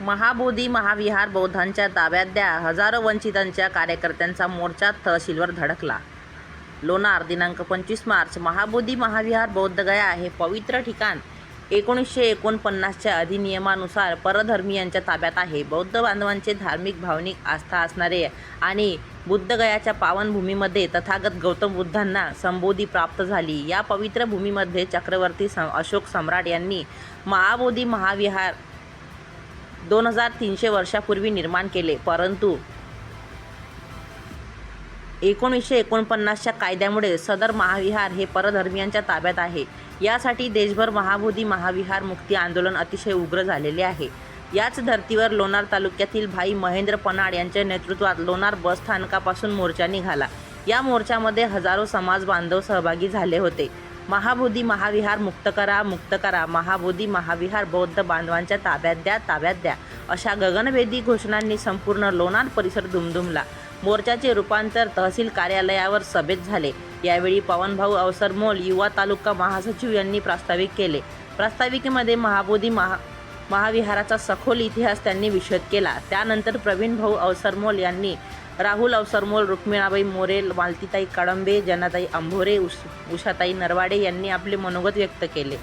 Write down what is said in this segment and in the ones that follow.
महाबोधी महाविहार बौद्धांच्या ताब्यात द्या. हजारो वंचितांच्या कार्यकर्त्यांचा मोर्चा तहसीलवर धडकला. लोणार दिनांक पंचवीस मार्च महाबोधी महाविहार बौद्धगया हे पवित्र ठिकाण. एकोणीसशे एकोणपन्नासच्या अधिनियमानुसार परधर्मीयांच्या ताब्यात आहे. बौद्ध बांधवांचे धार्मिक भावनिक आस्था असणारे आणि बुद्धगयाच्या पावनभूमीमध्ये तथागत गौतम बुद्धांना संबोधी प्राप्त झाली. या पवित्र भूमीमध्ये चक्रवर्ती सं अशोक सम्राट यांनी महाबोधी महाविहार दोन हजार तीनशे वर्षापूर्वी निर्माण केले. परंतु एकोणीसशे एकोणपन्नासच्या कायद्यामुळे सदर महाविहार हे परधर्मियांच्या ताब्यात आहे. यासाठी देशभर महाबोधी महाविहार मुक्ती आंदोलन अतिशय उग्र झालेले आहे. याच धर्तीवर लोणार तालुक्यातील भाई महेंद्र पनाड यांच्या नेतृत्वात लोणार बस स्थानकापासून मोर्चा निघाला. या मोर्चामध्ये हजारो समाज बांधव सहभागी झाले होते. महाबोधी महाविहार मुक्त करा मुक्त करा. महाबोधी महाविहार बौद्ध बांधवांच्या ताब्यात द्या ताब्यात द्या. अशा गगनभेदी घोषणांनी संपूर्ण लोणार परिसर दुमदुमला. मोर्चाचे रूपांतर तहसील कार्यालयावर सभेत झाले. यावेळी पवनभाऊ अवसरमोल युवा तालुका महासचिव यांनी प्रास्ताविक केले. प्रास्ताविकेमध्ये महाबोधी महा महाविहाराचा सखोल इतिहास त्यांनी विशद केला. त्यानंतर प्रवीण भाऊ अवसरमोल यांनी राहुल अवसरमोल रुक्मिणाबाई मोरे मालतीताई काळंबे जनाताई अंभोरे उष उषाताई नरवाडे यांनी आपले मनोगत व्यक्त केले.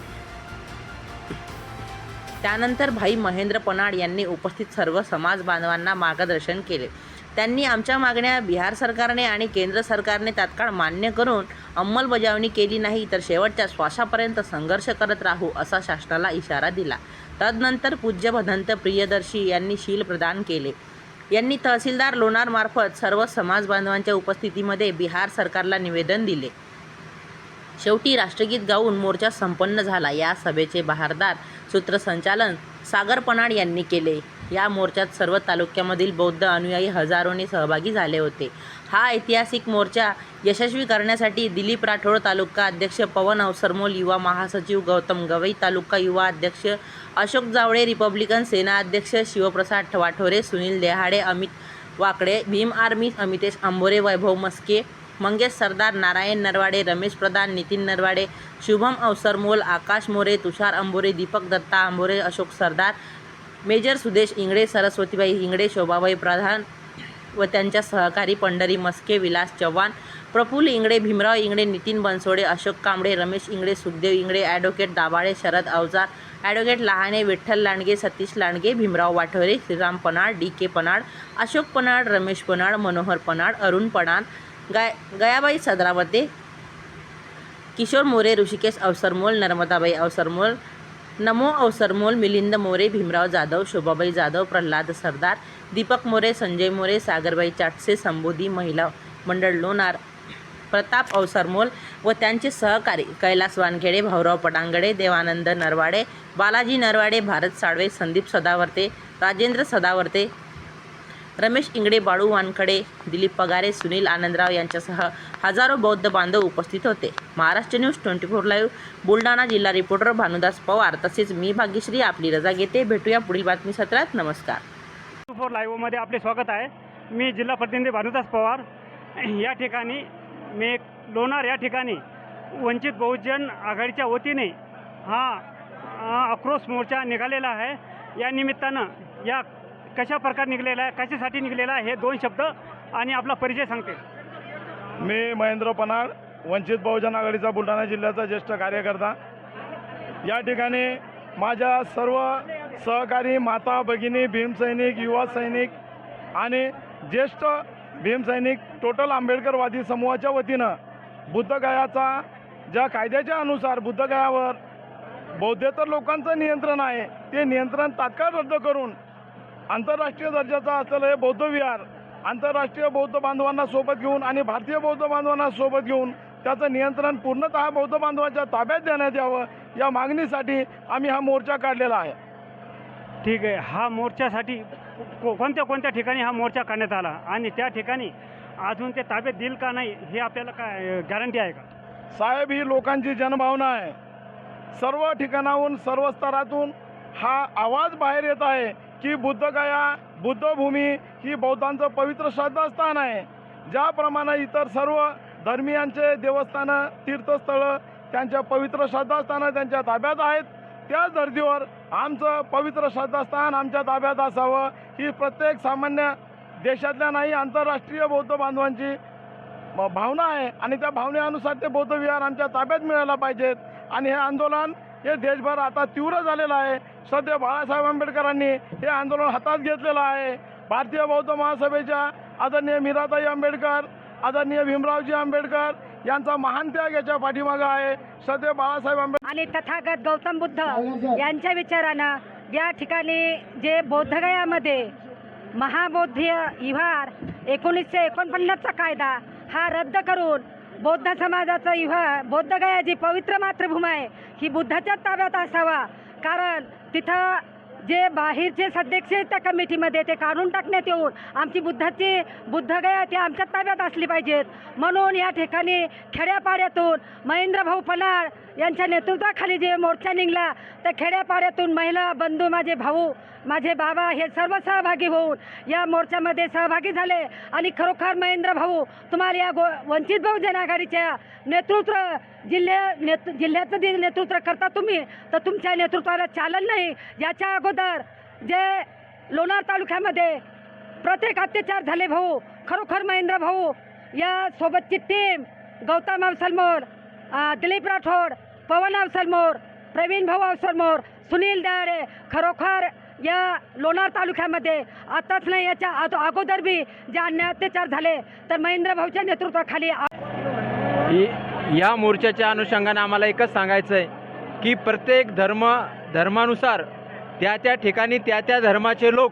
त्यानंतर भाई महेंद्र पनाड यांनी उपस्थित सर्व समाज बांधवांना मार्गदर्शन केले. त्यांनी आमच्या मागण्या बिहार सरकारने आणि केंद्र सरकारने तात्काळ मान्य करून अंमलबजावणी केली नाही तर शेवटच्या श्वासापर्यंत संघर्ष करत राहू असा शासनाला इशारा दिला. तदनंतर पूज्य भदंत प्रियदर्शी यांनी शील प्रदान केले. यांनी तहसीलदार लोणारमार्फत सर्व समाज बांधवांच्या उपस्थितीमध्ये बिहार सरकारला निवेदन दिले. शेवटी राष्ट्रगीत गाऊन मोर्चा संपन्न झाला. या सभेचे बहारदार सूत्रसंचालन सागर पनाड यांनी केले. या मोर्चात सर्व तालुक्यामधील बौद्ध अनुयायी हजारोने सहभागी झाले होते. हा ऐतिहासिक मोर्चा यशस्वी करण्यासाठी दिलीप राठोड तालुका अध्यक्ष पवन अवसरमोल युवा महासचिव गौतम गवई तालुका युवा अध्यक्ष अशोक जावळे रिपब्लिकन सेना अध्यक्ष शिवप्रसाद वाठोरे सुनील देहाडे अमित वाकडे भीम आर्मी अमितेश आंबोरे वैभव मस्के मंगेश सरदार नारायण नरवाडे रमेश प्रधान नितीन नरवाडे शुभम अवसरमोल आकाश मोरे तुषार अंबोरे दीपक दत्ता आंबोरे अशोक सरदार मेजर सुदेश इंगडे सरस्वतीबाई इंगडे शोभाबाई प्रधान व त्यांच्या सहकारी Pandhari Maske Vilas Chavan Praful Ingade Bhimrao Ingade Nitin Bansode Ashok Kamble Ramesh Ingade Sukhdev Ingade advocate Dabhale Sharad Avjar advocate Lahane Vitthal Landge Satish Landge Bhimrao Wathware Shriram Panad D K Panad Ashok Panad Ramesh Panad Manohar Panad Arun Panad गाय गयाबाई सदरावते किशोर मोरे ऋषिकेश अवसरमोल नर्मदाबाई अवसरमोल नमो अवसरमोल मिलिंद मोरे भीमराव जाधव शोभाबाई जाधव प्रल्हाद सरदार दीपक मोरे संजय मोरे सागरबाई चाटसे संबोधी महिला मंडळ लोणार प्रताप अवसरमोल व त्यांचे सहकारी कैलास वानखेडे भाऊराव पटांगडे देवानंद नरवाडे बालाजी नरवाडे भारत साळवे संदीप सदावर्ते राजेंद्र सदावर्ते रमेश इंगडे बाळू वानखडे दिलीप पगारे सुनील आनंदराव यांच्यासह हजारो बौद्ध बांधव उपस्थित होते. Maharashtra News twenty four Live Buldhana जिल्हा रिपोर्टर भानुदास पवार. तसेच मी भाग्यश्री आपली रजा घेते. भेटूया पुढील बातमी सत्रात. नमस्कार. टू फोर लाईव्हमध्ये आपले स्वागत आहे. मी जिल्हा प्रतिनिधी भानुदास पवार. या ठिकाणी मी लोणार या ठिकाणी. वंचित बहुजन आघाडीच्या वतीने हा आक्रोश मोर्चा निघालेला आहे. या निमित्तानं या कशा प्रकारे निघलेला आहे कशासाठी निघलेला आहे हे दोन शब्द आणि आपला परिचय सांगते. मी महेंद्र पनाळ वंचित बहुजन आघाडीचा बुलढाणा जिल्ह्याचा ज्येष्ठ कार्यकर्ता. या ठिकाणी माझ्या सर्व सहकारी माता भगिनी भीमसैनिक युवा सैनिक आणि ज्येष्ठ भीमसैनिक टोटल आंबेडकरवादी समूहाच्या वतीनं बुद्धगयाचा ज्या कायद्याच्या अनुसार बुद्धगयावर बौद्धेतर लोकांचं नियंत्रण आहे ते नियंत्रण तात्काळ रद्द करून आंतरराष्ट्रीय दर्जाचा असलेलं हे बौद्ध विहार आंतरराष्ट्रीय बौद्ध बांधवांना सोबत घेऊन आणि भारतीय बौद्ध बांधवांना सोबत घेऊन त्याचं नियंत्रण पूर्णतः बौद्ध बांधवांच्या ताब्यात देण्यात यावं या मागणीसाठी आम्ही हा मोर्चा काढलेला आहे. ठीक आहे. हा मोर्चासाठी को कोणत्या कोणत्या ठिकाणी हा मोर्चा काढण्यात आला आणि त्या ठिकाणी अजून ते ताब्यात देईल का नाही हे आपल्याला काय गॅरंटी आहे का? साहेब ही लोकांची जनभावना आहे. सर्व ठिकाणाहून सर्व स्तरातून हा आवाज बाहेर येत आहे. की बुद्धगया बुद्धभूमी ही बौद्धांचं पवित्र श्रद्धास्थान आहे. ज्याप्रमाणे इतर सर्व धर्मियांचे देवस्थानं तीर्थस्थळं त्यांच्या पवित्र श्रद्धास्थानं त्यांच्या ताब्यात आहेत. त्याच धर्तीवर आमचं पवित्र श्रद्धास्थान आमच्या ताब्यात असावं ही प्रत्येक सामान्य देशातल्या नाही आंतरराष्ट्रीय बौद्ध बांधवांची भावना आहे. आणि त्या भावनेनुसार ते बौद्ध विहार आमच्या ताब्यात मिळायला पाहिजेत. आणि हे आंदोलन हे देशभर आता तीव्र झालेलं आहे. सध्या बाळासाहेब आंबेडकरांनी हे आंदोलन हातात घेतलेलं आहे. भारतीय बौद्ध महासभेच्या आदरणीय मीराताई आंबेडकर आदरणीय भीमरावजी आंबेडकर यांचा महान त्याग याच्या पाठीमागं आहे. सध्या बाळासाहेब आंबेडकर आणि तथागत गौतम बुद्ध यांच्या विचारानं या ठिकाणी जे बौद्धगयामध्ये महाबौद्धीय विहार एकोणीसशे एकोणपन्नासचा कायदा हा रद्द करून बौद्ध समाजाचा विहार बोधगया जी पवित्र मातृभूमी आहे. ही बुद्धाच्या ताब्यात असावा. कारण तिथं जे बाहेरचे सदस्य आहेत त्या कमिटीमध्ये ते काढून टाकण्यात येऊन आमची बुद्धाची बुद्धगया ते आमच्या ताब्यात असली पाहिजेत. म्हणून या ठिकाणी खेड्यापाड्यातून महेंद्रभाऊ पलाळ यांच्या नेतृत्वाखाली जे मोर्चा निघला त्या खेड्यापाड्यातून महिला बंधू माझे भाऊ माझे बाबा हे सर्व सहभागी होऊन या मोर्चामध्ये सहभागी झाले. आणि खरोखर महेंद्र भाऊ तुम्हाला या गो वंचित बहुजन आघाडीच्या नेतृत्व जिल्ह्या नेत जिल्ह्याचं जे नेतृत्व करता तुम्ही तर तुमच्या नेतृत्वाला चालन नाही. याच्या अगोदर जे लोणार तालुक्यामध्ये प्रत्येक अत्याचार झाले भाऊ खरोखर महेंद्र भाऊ या सोबतची टीम गौतम अवसलमोर दिलीप राठोड पवन अवसलमोर प्रवीण भाऊ अवसलमोर सुनील दाडे खरोखर या लोणार तालुक्यामध्ये आताच नाही याच्या अगो- अगोदर बी जे अन्य अत्याचार झाले तर महेंद्र भाऊच्या नेतृत्वाखाली आ- या मोर्चाच्या अनुषंगाने आम्हाला एकच सांगायचं आहे की प्रत्येक धर्म धर्मानुसार त्या त्या ठिकाणी त्या त्या धर्माचे लोक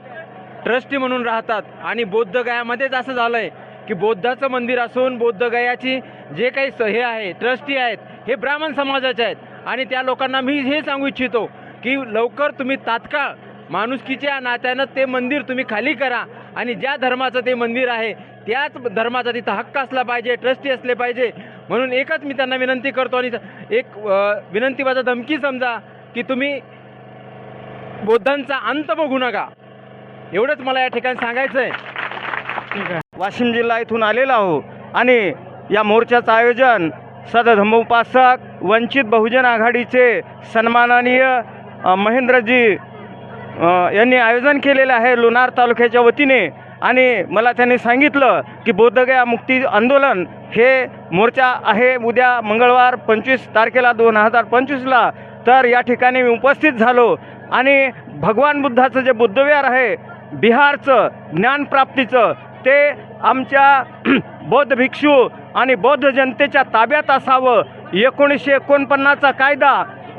ट्रस्टी म्हणून राहतात. आणि बौद्धगयामध्येच असं झालं आहे की बौद्धाचं मंदिर असून बौद्धगयाची जे काही स हे आहे ट्रस्टी आहेत हे ब्राह्मण समाजाचे आहेत. आणि त्या लोकांना मी हे सांगू इच्छितो की लवकर तुम्ही तात्काळ माणुसकीच्या नात्यानं ते मंदिर तुम्ही खाली करा. आणि ज्या धर्माचं ते मंदिर आहे त्याच धर्माचा तिथं हक्क असला पाहिजे ट्रस्टी असले पाहिजे. म्हणून एकच मी त्यांना विनंती करतो आणि एक विनंती माझा धमकी समजा की तुम्ही बौद्धांचा अंत बघू नका. एवढंच मला या ठिकाणी सांगायचं आहे वाशिम जिल्हा इथून आलेला आहो आणि या मोर्चाचं आयोजन सदधम्मोपासक वंचित बहुजन आघाडीचे सन्माननीय महेंद्रजी यांनी आयोजन केलेलं आहे लोणार तालुक्याच्या वतीने. आणि मला त्यांनी सांगितलं की बोधगया मुक्ती आंदोलन हे मोर्चा आहे उद्या मंगळवार पंचवीस तारखेला दोन हजार पंचवीसला. तर या ठिकाणी मी उपस्थित झालो. आणि भगवान बुद्धाचं जे बुद्धविहार आहे बिहारचं ज्ञानप्राप्तीचं ते आमच्या बौद्ध भिक्षू आणि बौद्ध जनतेच्या ताब्यात असावं. एकोणीसशे एकोणपन्नासचा कायदा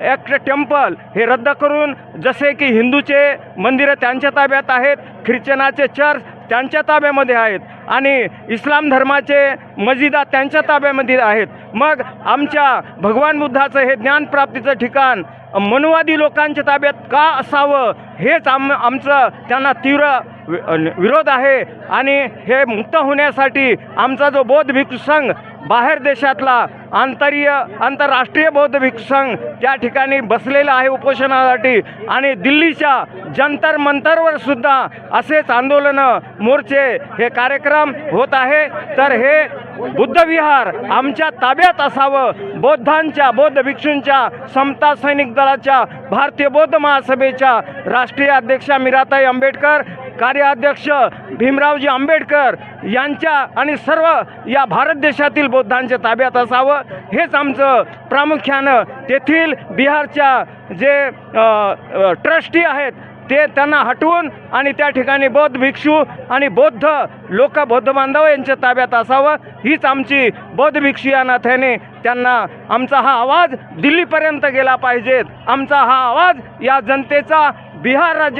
ॲक्ट टेम्पल हे रद्द करून जसे की हिंदूचे मंदिरं त्यांच्या ताब्यात आहेत ख्रिश्चनाचे चर्च त्यांच्या ताब्यामध्ये आहेत. आणि इस्लाम धर्माचे मजिदा त्यांच्या ताब्यामध्ये आहेत. मग आमच्या भगवान बुद्धाचं हे ज्ञानप्राप्तीचं ठिकाण मनुवादी लोकांच्या ताब्यात का असावं हेच आम आमचं त्यांना तीव्र विरोध आहे. आणि हे मुक्त होण्यासाठी आमचा जो बौद्ध भिक्षू संघ बाहेर देशातला आंतरीय आंतरराष्ट्रीय बौद्ध भिक्षू संघ त्या ठिकाणी बसलेला आहे उपोषणासाठी. आणि दिल्लीच्या जंतर मंतरवर सुद्धा असेच आंदोलनं मोर्चे हे कार्यक्रम होत आहे. तर हे बुद्धविहार आमच्या ताब्यात असावं. बौद्धांच्या बौद्ध भिक्षूंच्या समता सैनिक दलाच्या भारतीय बौद्ध महासभेच्या राष्ट्रीय अध्यक्षा मीराताई आंबेडकर कार्याध्यक्ष भीमरावजी आंबेडकर यांच्या आणि सर्व या भारत देशातील बौद्धांच्या ताब्यात असावं हेच आमचं प्रामुख्यानं तेथील बिहारच्या जे ट्रस्टी आहेत ते त्यांना हटवून आणि त्या ठिकाणी बौद्ध भिक्षू आणि बौद्ध लोक बौद्ध बांधव यांच्या ताब्यात असावं हीच आमची बौद्ध भिक्षू या नात्याने त्यांना आमचा हा आवाज दिल्लीपर्यंत गेला पाहिजेत. आमचा हा आवाज या जनतेचा बिहार राज्यात